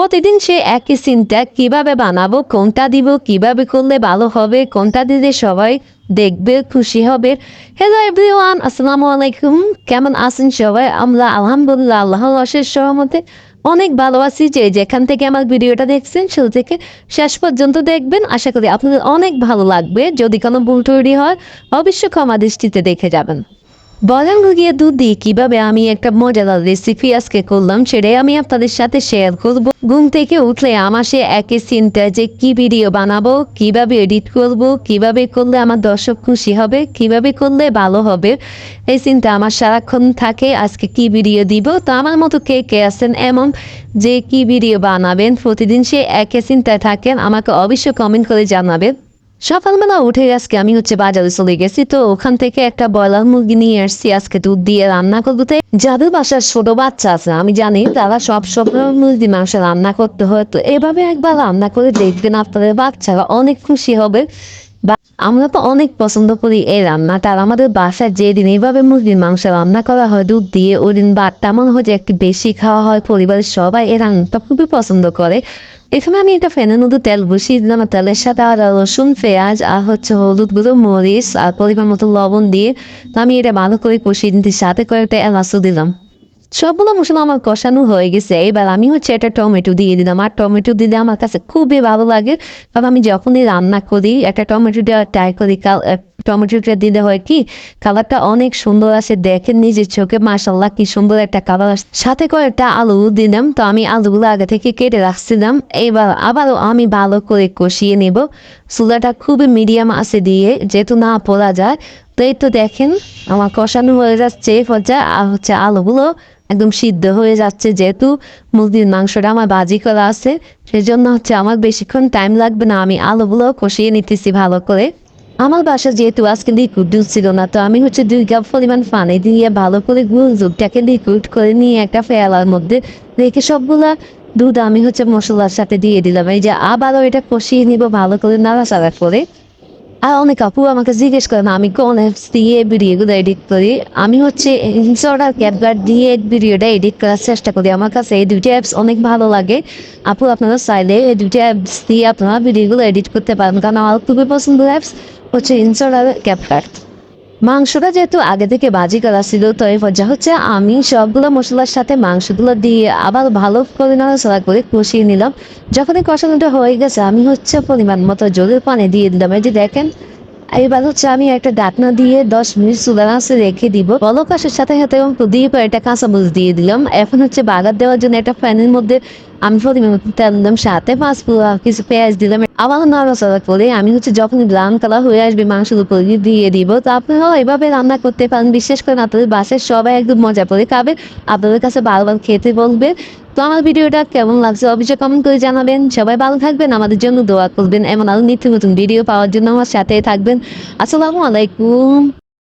প্রতিদিন সে একই চিন্তা কীভাবে বানাবো, কোনটা দিব, কীভাবে করলে ভালো হবে, কোনটা দিলে সবাই দেখবে, খুশি হবে। হ্যালো এভরিওয়ান আসসালামু আলাইকুম। কেমন আছেন সবাই? আমরা আলহামদুলিল্লাহ আল্লাহর অশেষ সহমতে অনেক ভালো আছি। যে যেখান থেকে আমার ভিডিওটা দেখছেন শুরু থেকে শেষ পর্যন্ত দেখবেন। আশা করি আপনাদের অনেক ভালো লাগবে। যদি কোনো ভুল তৈরি হয়, অবশ্যই ক্ষমা দৃষ্টিতে দেখে যাবেন। বলেন গিয়ে দুধ দিয়ে কীভাবে আমি একটা মজাদার রেসিপি আজকে করলাম, সেটাই আমি আপনাদের সাথে শেয়ার করব। ঘুম থেকে উঠলে আমার সে একই চিন্তা যে কি ভিডিও বানাবো, কীভাবে এডিট করব, কীভাবে করলে আমার দর্শক খুশি হবে, কীভাবে করলে ভালো হবে, এই চিন্তা আমার সারাক্ষণ থাকে। আজকে কি ভিডিও দিব? তো আমার মতো কে কে আছেন এমন যে কি ভিডিও বানাবেন? প্রতিদিন সে একই চিন্তায় থাকেন, আমাকে অবশ্যই কমেন্ট করে জানাবেন। সকালবেলা উঠে আজকে আমি হচ্ছে বাজারে চলে গেছি, তো ওখান থেকে একটা ব্রয়লার মুরগি নিয়ে আসছি, আজকে দুধ দিয়ে রান্না করব। তাই যাদের বাসার ছোট বাচ্চা আছে, আমি জানি তারা সব সব মুরগি মাংস রান্না করতে হয়, তো এভাবে একবার রান্না করে দেখবেন আপনাদের বাচ্চারা অনেক খুশি হবে। আমরা তো অনেক পছন্দ করি এই রান্নাটা আর আমাদের বাসায় যেদিন এইভাবে মুরগির মাংস রান্না করা হয়, দুধ দিয়ে ওই দিন বাটটা মনে হয় যে একটু বেশি খাওয়া হয়, পরিবারের সবাই এই রান্নাটা খুবই পছন্দ করে। এখানে আমি এটা ফ্যানের মধ্যে তেল বসিয়ে দিলাম তেলের সাথে আর রসুন, পেঁয়াজ আর হচ্ছে হলুদ গুঁড়ো, মরিচ আর পরিমাণ মতো লবণ দিয়ে তো আমি এটা ভালো করে কষিয়ে নিতে সাথে কয়েকটা এলাচও দিলাম। সবগুলো মশলা আমার কষানো হয়ে গেছে। এবার আমি হচ্ছে একটা টমেটো দিয়ে দিলাম। আর টমেটো দিলে আমার কাছে খুবই ভালো লাগে। কারণ আমি যখনই রান্না করি, একটা টমেটো দেওয়ার ট্রাই করি, কাল- টমেটোটা দিলে হয় কি, কালারটা অনেক সুন্দর আসে দেখেন নিজের চোখে। মাসাল্লাহ কি সুন্দর একটা কালার আসে। সাথে কয়েকটা আলু দিলাম। তো আমি আলুগুলো আগে থেকে কেটে রাখছিলাম। এবার আবারও আমি ভালো করে কষিয়ে নেব। চুলাটা খুবই মিডিয়াম আছে দিয়ে, যেহেতু না পোড়া যায়। তো এই তো দেখেন, আমার কষানো হয়ে যাচ্ছে পর্যায়ে। আর হচ্ছে আলুগুলো একদম সিদ্ধ হয়ে যাচ্ছে যেহেতু মুরগির মাংসটা আমার বাজি করা আছে, সেজন্য হচ্ছে আমার বেশিক্ষণ টাইম লাগবে না। আমি আলুগুলো কষিয়ে নিতেছি ভালো করে। আমার বাসা যেহেতু আজকে লিকুইড ছিল না, তো আমি হচ্ছে দুই কাপ পরিমাণ পানি দিয়ে ভালো করে গুল দুধটাকে লিকুইড করে নিয়ে একটা ফেলার মধ্যে রেখে সবগুলা দুধ আমি হচ্ছে মশলার সাথে দিয়ে দিলাম। এই যে আবারও এটা কষিয়ে নিব ভালো করে নাড়াচাড়া করে। আর অনেক আপু আমাকে জিজ্ঞেস করেন আমি কোন অ্যাপস দিয়ে ভিডিওগুলো এডিট করি আমি হচ্ছে ইনস্টাগ্রাম ক্যাপকার্ড দিয়ে ভিডিওটা এডিট করার চেষ্টা করি আমার কাছে এই দুইটা অ্যাপস অনেক ভালো লাগে আপু আপনারা চাইলে এই দুইটা অ্যাপস দিয়ে আপনারা ভিডিওগুলো এডিট করতে পারেন কারণ আমার খুবই পছন্দের অ্যাপস হচ্ছে ইনস্টাগ্রাম আর মাংসটা যেহেতু আগে থেকে বাজি করা ছিল, তো এই পর্যায়ে হচ্ছে আমি সবগুলো মশলার সাথে মাংসগুলো দিয়ে আবার ভালো করে নাড়াচাড়া করে কষিয়ে নিলাম। যখনই কষানোটা হয়ে গেছে, আমি হচ্ছে পরিমাণ মতো জলের পানি দিয়ে দিলাম। এই যে দেখেন এবার হচ্ছে আমি একটা ডাকনা দিয়ে দশ মিনিট চুলা আছে রেখে দিব। বলকাশের সাথে সাথে একটু দিয়ে পরে একটা কাঁচামরিচ দিয়ে দিলাম। এখন হচ্ছে বাগার দেওয়ার জন্য একটা ফ্যানের মধ্যে আমি পরিমাণ মতো তেল দিলাম সাথে কিছু পেঁয়াজ দিলাম। আবার নাড়াচাড়া করে আমি হচ্ছে যখন ব্রাউন কালার হয়ে আসবে মাংসের উপর দিয়ে দিব তো আপনারাও এভাবে রান্না করতে পারেন। বিশেষ করে আপনাদের বাসায় সবাই একদম মজা করে খাবে। আপনাদের কাছে বারবার খেতে বলবে। তো আমার ভিডিওটা কেমন লাগছে অবশ্যই কমেন্ট করে জানাবেন। সবাই ভালো থাকবেন, আমাদের জন্য দোয়া করবেন। এমন আরও নিত্য নতুন ভিডিও পাওয়ার জন্য আমার সাথে থাকবেন। আসসালামু আলাইকুম।